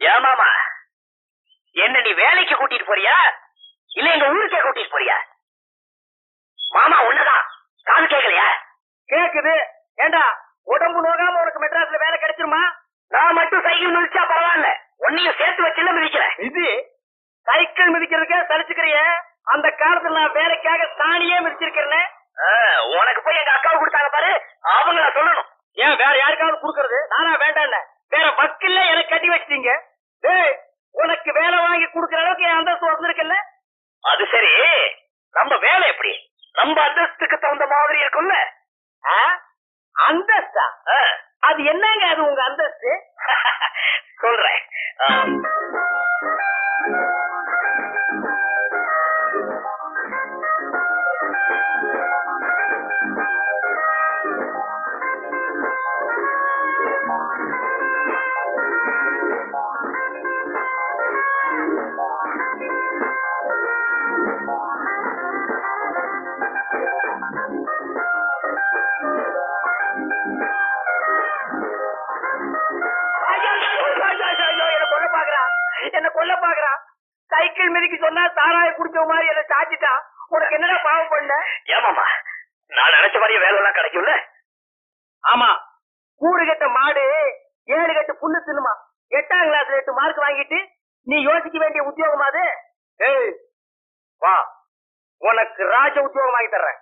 ஏமாமா என்ன நீ வேலைக்கு கூட்டிட்டு போறியா? இல்ல எங்க ஊருக்கே கூட்டிட்டு போறியா? மாமா உன்னதான் காது கேட்கலையா கேக்குது. ஏண்டா உடம்பு நோகாம உனக்கு மெட்ராஸ்ல வேலை கிடைச்சிருமா? நான் மட்டும் சைக்கிள் மிதிச்சா பரவாயில்ல. உன்னையும் சேர்த்து வச்சுல மிதிக்கிறேன். இது சைக்கிள் மிதிக்கிறதுக்கே சலிச்சுக்கிறிய. அந்த காலத்துல நான் வேலைக்காக சாணியே மிதிச்சிருக்கிறேன். உனக்கு போய் எங்க அக்காவை கொடுத்தாங்க பாரு. அவங்கள சொல்லணும். ஏன் வேற யாருக்காவது கொடுக்கறது? நானா வேண்டாம் வேற வக்கில்ல எனக்கு கட்டி வச்சிட்டீங்க. உனக்கு வேலை வாங்கி கொடுக்கற அளவுக்கு என் அந்தஸ்து வந்திருக்குல்ல அது சரி. நம்ம வேலை எப்படி? நம்ம அந்தஸ்துக்கு தகுந்த மாதிரி இருக்கும்ல. அந்தஸ்தா? அது என்னங்க அது உங்க அந்தஸ்து? சொல்றேன். கொல்ல பாக்குறான் சைக்கிள் மிதிக்கு சொன்னா தாராய குடிச்ச மாதிரி என்ன சாச்சிட்டான் உனக்கு என்னடா பாவம் பண்ண? ஏமாமா நான் நினைச்ச மாதிரியே வேலை எல்லாம் கிடைக்கும்ல? ஆமா. கூடு கட்ட மாடு ஏழு கட்டு புல்லு தின்னுமா? எட்டாம் கிளாஸ்ல எட்டு மார்க் வாங்கிட்டு நீ யோசிக்க வேண்டிய உத்தியோகம் அது? ஏய் வா. உனக்கு ராஜ உத்தியோகம் வாங்கி தர்றேன்.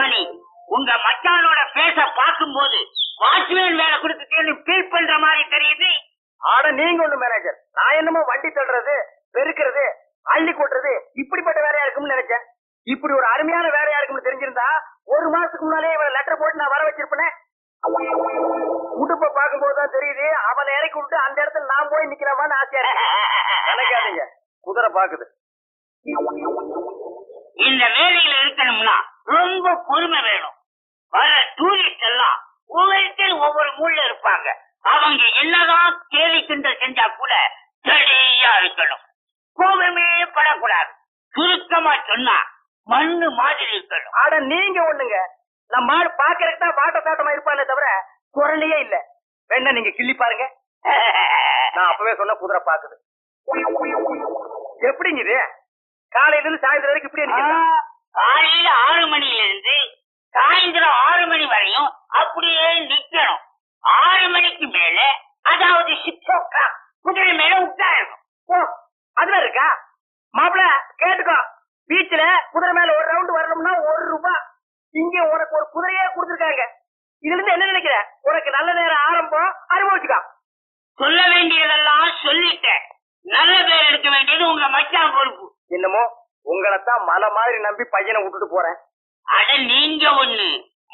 மணி உங்க மச்சானோட பேச பார்க்கும்போது வாட்ச்மேன் வேலை கொடுத்துட்டேன்னு ஃபீல் பண்ற மாதிரி தெரியுது? ஆட நீங்க ஒண்ணு மேனேஜர் நான் என்னமோ வண்டி தள்ளுறது பெருக்கிறது அள்ளி கொட்டுறது இப்படிப்பட்ட வேலையா இருக்கும்னு நினைச்சேன். இப்படி ஒரு அருமையான வேலையா இருக்கும்னு தெரிஞ்சிருந்தா ஒரு மாசத்துக்கு முன்னாலே இவன் லெட்டர் போட்டு நான் வர வச்சிருப்பேனே. உடுப்ப பார்க்கும்போது தான் தெரியுது அவனை இறக்கி விட்டு அந்த இடத்துல நான் போய் நிக்கிறமான்னு ஆசையா நினைக்காதீங்க. குதிரை பாக்குது. இந்த வேலையில இருக்கணும்னா ரொம்ப பொறுமை வேணும். வர டூரிஸ்ட் எல்லாம் ஒவ்வொருத்தர் ஒவ்வொரு மூலைல இருப்பாங்க. அவங்க என்னதான் கேலி கிண்டல் செஞ்சா கூட சரியா இருக்கணும். கோபமே படக்கூடாது. சுருக்கமா சொன்னா மண்ணு மாதிரி இருக்கணும். ஆட நீங்க ஒண்ணுங்க. நம்ம ஆள் பாக்குறதுக்கு தான் வாட்ட சாட்டமா இருப்பானே தவிர குரலையே இல்ல. வேணா நீங்க கிள்ளி பாருங்க. நான் அப்பவே சொன்ன குதிரை பாக்குது. எப்படிங்க இது? காலையில இருந்து சாயந்தரம் வரைக்கும் இப்படியே? காலையில ஆறு மணில இருந்து சாயந்தரம் ஆறு மணி வரையும் அப்படியே நிக்கணும். ஆறு மணிக்கு மேல அதாவது சிக்ஸ் ஓ கிளாக் குதிரை மேல உட்காரணும் ஓ அதுல இருக்கா? மாப்பிள கேட்டுக்கோ. பீச்ல குதிரை மேல ஒரு ரவுண்ட் வரணும்னா ஒரு ரூபாய் இங்க உனக்கு ஒரு குதிரையே கொடுத்துருக்காங்க. இதுல இருந்து என்ன நினைக்கிற? உனக்கு நல்ல நேரம் ஆரம்பம் அனுபவிச்சுக்கா. சொல்ல வேண்டியதெல்லாம் சொல்லிட்டேன். நல்ல பேர் எடுக்க வேண்டியது உங்க மச்சான் பொறுப்பு. என்னமோ? உங்களைத்தான் மலை மாதிரி நம்பி பையனை விட்டுட்டு போறேன். அட நீங்க ஒண்ணு.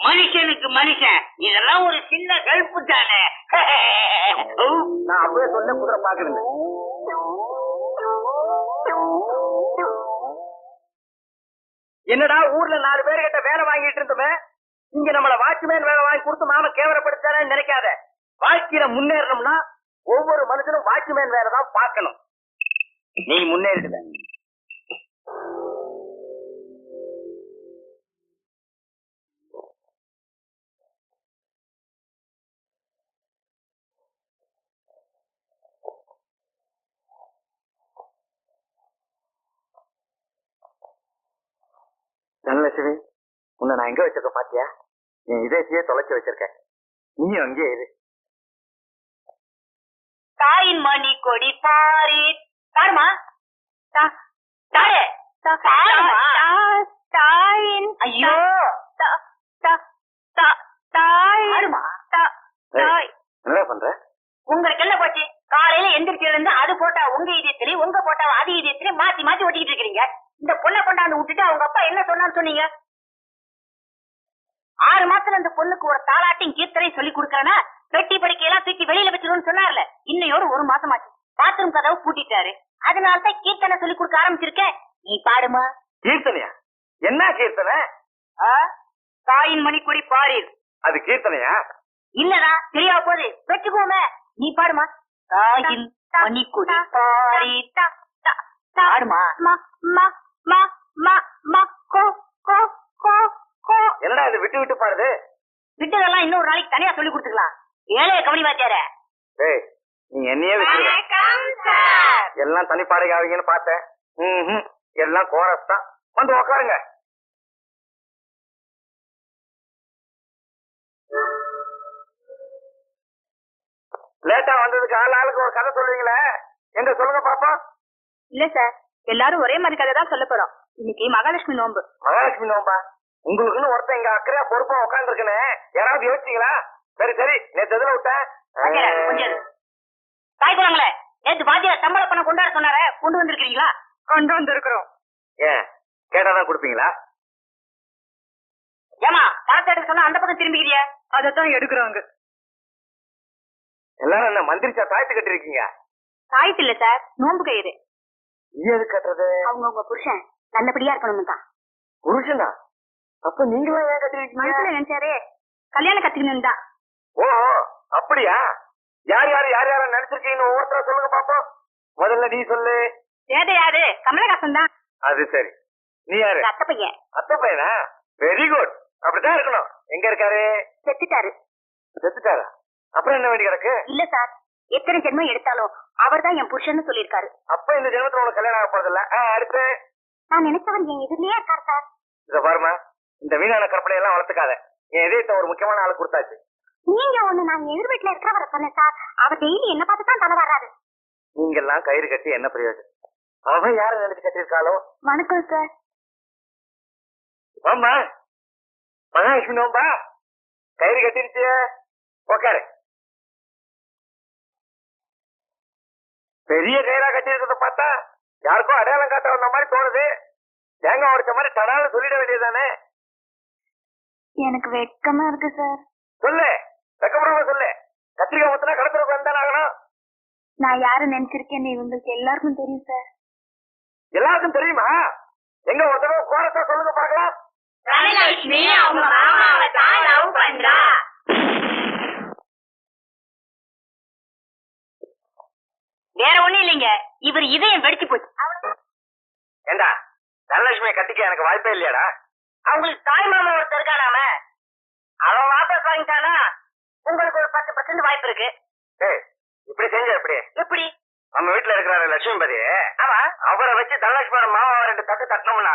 மனுஷனுக்கு மனுஷன். இதெல்லாம் ஒரு சின்ன கல்ப்பு தானே. நான் அப்பவே சொன்ன குதிரை பாக்குறேன் என்னடா ஊர்ல நாலு பேர் கிட்ட வேலை வாங்கிட்டு இருந்தோமே? இங்க நம்மள வாட்ச்மேன் வேலை வாங்கி கொடுத்து மாம கேவலப்படுத்தானு நினைக்காத. வாழ்க்கையில முன்னேறணும்னா ஒவ்வொரு மனுஷனும் வாட்ச்மேன் வேலை தான் பார்க்கணும். நீ முன்னேறிடுவ தனலட்சுமி உன்னை நான் எங்க வச்சிருக்க பாத்தியா? என் இதயத்தையே தொலைச்சு வச்சிருக்கேன். நீயும் அங்கேயே இரு. தாயின் மணி கொடி பாரி. தாருமா? தாரு. தாயின் ஐயோ. தா- தா- தா- தாய் தாருமா? தாய். என்ன பண்ற? உங்களுக்கு என்ன போச்சு? காலையில எந்திரிச்சதுல இருந்து அது போட்டா உங்க இதயத்திலே உங்க போட்டா அது இதயத்திலே மாத்தி மாத்தி ஒட்டிக்கிட்டு இருக்கீங்க இந்த பொண்ணை கொண்டாந்து விட்டுட்டு அவங்க அப்பா என்ன சொன்னான்னு சொன்னீங்க? ஆறு மாசத்துல இந்த பொண்ணுக்கு ஒரு தாலாட்டையும் கீர்த்தனையும் சொல்லி கொடுக்கறேன்னா பெட்டி படிக்கையெல்லாம் தூக்கி வெளியில வச்சிருன்னு சொன்னார்ல. இன்னையோட ஒரு மாசம் ஆச்சு பாத்ரூம் கதவு பூட்டிட்டாரு. அதனால தான் கீர்த்தனை சொல்லி கொடுக்க ஆரம்பிச்சிருக்கேன். நீ பாடுமா? கீர்த்தனையா? என்ன கீர்த்தனை? ஆ? தாயின் மணிக்கொடி பாரீர் அது கீர்த்தனையா? இல்லடா தெரியா போது வச்சுக்கோமே நீ பாடுமா? தாயின் மணிக்கொடி பாரீர் தா- தா- தா- பாடுமா? மா மா மா மா மா என்னடா இது விட்டு விட்டு பாருது விட்டதெல்லாம் இன்னொரு நாளைக்கு தனியா சொல்லி கொடுத்துக்கலாம். ஏழைய கவனி வாத்தியார. டேய் நீ என்னையே சார். எல்லாம் தனிப்பாடுக ஆவீங்கன்னு பார்த்தேன். ம்ஹும். எல்லாம் கோரஸ் தான். வந்து உக்காருங்க. லேட்டா வந்ததுக்கு ஆள் ஆளுக்கு ஒரு கதை சொல்றீங்களே எங்க சொல்லுங்க பாப்போம். இல்ல சார். எல்லாரும் ஒரே மாதிரி கதை தான் சொல்ல போறோம். இன்னைக்கு மகாலட்சுமி நோன்பு. மகாலட்சுமி நோம்பா உங்களுக்குன்னு ஒருத்தன் இங்க அக்கறையா பொறுப்பா உட்காந்துருக்கனே யாராவது யோசிச்சீங்களா? சரி சரி நேத்து எதுல விட்டேன். தாய் குளங்களே நேத்து வாத்தியார் சம்பள பணம் கொண்டாட சொன்னாரே கொண்டு வந்திருக்கீங்களா கொண்டு வந்திருக்கிறோம். ஏன்? கேட்டாதான் கொடுப்பீங்களா? ஏமா பணத்தை எடுக்க சொன்னா அந்த பக்கம் திரும்பிக்கிறிய? அதத்தான் எடுக்கிறோங்க எல்லாரும் என்ன மந்திரிச்சா தாய்த்து கட்டிருக்கீங்க? தாய்த்து இல்ல சார் நோன்பு கயிறு. எது கட்டுறது? அவங்க உங்க புருஷன் நல்லபடியா இருக்கணும் தான் புருஷனா? அப்ப நீங்களும் ஏன் கட்டிருக்கீங்க மனசுல நினைச்சாரே. கல்யாணம் கத்துக்கணும் தான். ஓ அப்படியா? யார் யார் யார் யார நினைச்சிருக்கீங்கன்னு ஒவ்வொருத்தரா சொல்லுங்க பாப்போம். முதல்ல நீ சொல்லு. ஏதே யாரு கமலஹாசன் தான். அது சரி. நீ யாரு? அத்தை பையன். அத்தை பையனா? வெரி குட் அப்படித்தான் இருக்கணும். எங்க இருக்காரு? செத்துட்டாரு. செத்துட்டாரா? அப்புறம் என்ன வேண்டி கிடக்கு? இல்ல சார். எத்தனை ஜென்மம் எடுத்தாலும் அவர் தான் என் புருஷன்னு சொல்லியிருக்காரு. அப்ப இந்த ஜென்மத்துல உனக்கு கல்யாணம் ஆக போறதில்ல. அடுத்து? நான் நினைச்சவன் என் எதிரிலேயே இருக்காரு சார். இத பாருமா இந்த வீணான கற்பனை எல்லாம் வளர்த்துக்காத. என் இதயத்தை ஒரு முக்கியமான ஆளு கொடுத்தாச்சு. நீங்க ஒண்ணு நான் எதிர் வீட்டுல இருக்கிறவரை சொன்னேன் சார். அவர் டெய்லி என்ன பார்த்து தான் தலை வர்றாரு. நீங்க எல்லாம் கயிறு கட்டி என்ன பிரயோஜனம்? அவன் யார நினைச்சு கட்டியிருக்காளோ? வணக்கம் சார் ஆமா மகாலட்சுமி நோம்பா? கயிறு கட்டிருச்சு உக்காரு. பெரிய கயிறா கட்டி இருக்கிறத பார்த்தா யாருக்கும் அடையாளம் காட்ட வந்த மாதிரி தோணுது. தேங்காய் உடைச்ச மாதிரி தடால சொல்லிட வேண்டியதுதானே? எனக்கு வெக்கமா இருக்கு சார் சொல்லு. வெக்கப்படுறவங்க சொல்லு. கத்திரிக்காய் ஊத்துனா வந்தானே ஆகணும்? நான் யாரு நினைச்சிருக்கேன்னு இவங்களுக்கு எல்லாருக்கும் தெரியும் சார் எல்லாருக்கும் தெரியுமா? எங்க ஒரு தடவை கோரத்தா சொல்லுங்க பார்க்கலாம். தனலட்சுமி அவங்க மாமாவை தான் லவ் பண்றா. வேற ஒண்ணும் இல்லைங்க. இவர் இதயம் வெடிச்சு போச்சு. ஏண்டா? தனலட்சுமியை கட்டிக்க எனக்கு வாய்ப்பே இல்லையாடா? அவங்களுக்கு தாய் மாமா ஒருத்தர் இருக்கானாம அவன் வாபஸ் வாங்கிட்டானா? உங்களுக்கு ஒரு பத்து பர்சன்ட் வாய்ப்பு இருக்கு. ஏய் இப்படி செஞ்ச எப்படி? எப்படி நம்ம வீட்டுல இருக்கிறாரு லட்சுமிபதி. ஆமா. அவரை வச்சு தனலட்சுமியோட மாமா ரெண்டு தட்டு தட்டினோம்னா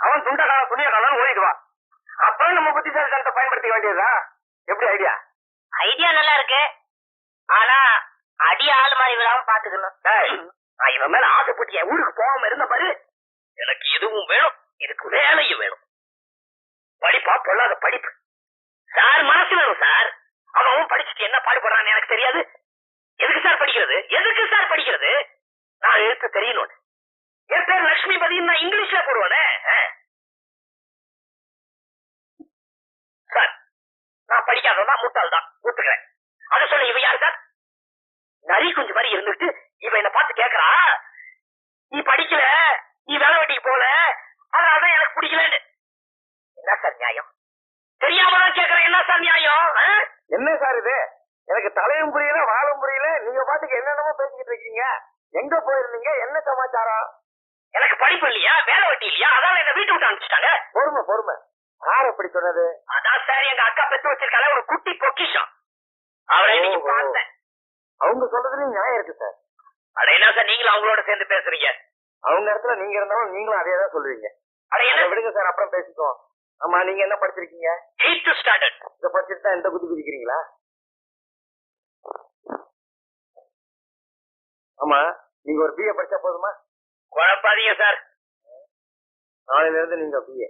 அவன் துண்ட காலம் துணிய காலம் ஓடிடுவான் அப்புறம் நம்ம புத்திசாலித்தனத்தை பயன்படுத்திக்க வேண்டியதுதான் எப்படி ஐடியா ஐடியா நல்லா இருக்கு. ஆனா அடி ஆள் மாதிரி விழாம பாத்துக்கணும். நான் இவன் மேல ஆசைப்பட்டு என் ஊருக்கு போகாம இருந்த பாரு எனக்கு இதுவும் வேணும்? இதுக்கு வேலையும் வேணும். படிப்பா பொல்லாத படிப்பு. சார் மனசுல சார். அவன் படிச்சுட்டு என்ன பாடுபடுறான்னு எனக்கு தெரியாது. எதுக்கு சார் படிக்கிறது? எதுக்கு சார் படிக்கிறது? நான் எழுத்து தெரியணும் என் பேர் லட்சுமிபதி நான் இங்கிலீஷ்ல போடுவானே. சார் நான் படிக்காதவன் முட்டாள் தான். ஒத்துக்கிறேன். அதை சொல்ல இவ யார் சார்? நரி குஞ்சு மாதிரி இருந்துட்டு இவ என்ன பார்த்து கேக்குறா நீ படிக்கல நீ வேலை வெட்டிக்கு போல அதனாலதான் எனக்கு பிடிக்கலன்னு. என்ன சார் நியாயம்? தெரியாம தான் கேக்குறேன். என்ன சார் நியாயம்? என்ன சார் இது? எனக்கு தலையும் புரியல வாழும் புரியல. நீங்க பாட்டுக்கு என்னென்னமோ பேசிக்கிட்டு இருக்கீங்க. எங்க போயிருந்தீங்க? என்ன சமாச்சாரம்? எனக்கு படிப்பு இல்லையா? வேலை வெட்டி இல்லையா? அதான் என்ன வீட்டு விட்டு அனுப்பிச்சிட்டாங்க. பொறுமை பொறுமை. யார் அப்படி சொன்னது? அதான் சார் எங்க அக்கா பெத்து வச்சிருக்கால ஒரு குட்டி பொக்கிஷம். அவரை இன்னைக்கு பார்த்தேன். அவங்க சொல்றதுலயும் நியாயம் இருக்கு சார். அட என்ன சார் நீங்களும் அவங்களோட சேர்ந்து பேசுறீங்க? அவங்க இடத்துல நீங்க இருந்தாலும் நீங்களும் அதே தான் சொல்லுவீங்க. அட என்ன விடுங்க சார் அப்புறம் பேசிக்குவோம். ஆமா நீங்க என்ன படிச்சிருக்கீங்க? எயித்து ஸ்டாண்டர்ட் இத படிச்சுட்டு தான் இந்த குதி குதிக்கிறீங்களா? ஆமா நீங்க ஒரு பிஏ படிச்சா போதுமா? குழப்பாதீங்க சார் நாளையில இருந்து நீங்க பிஏ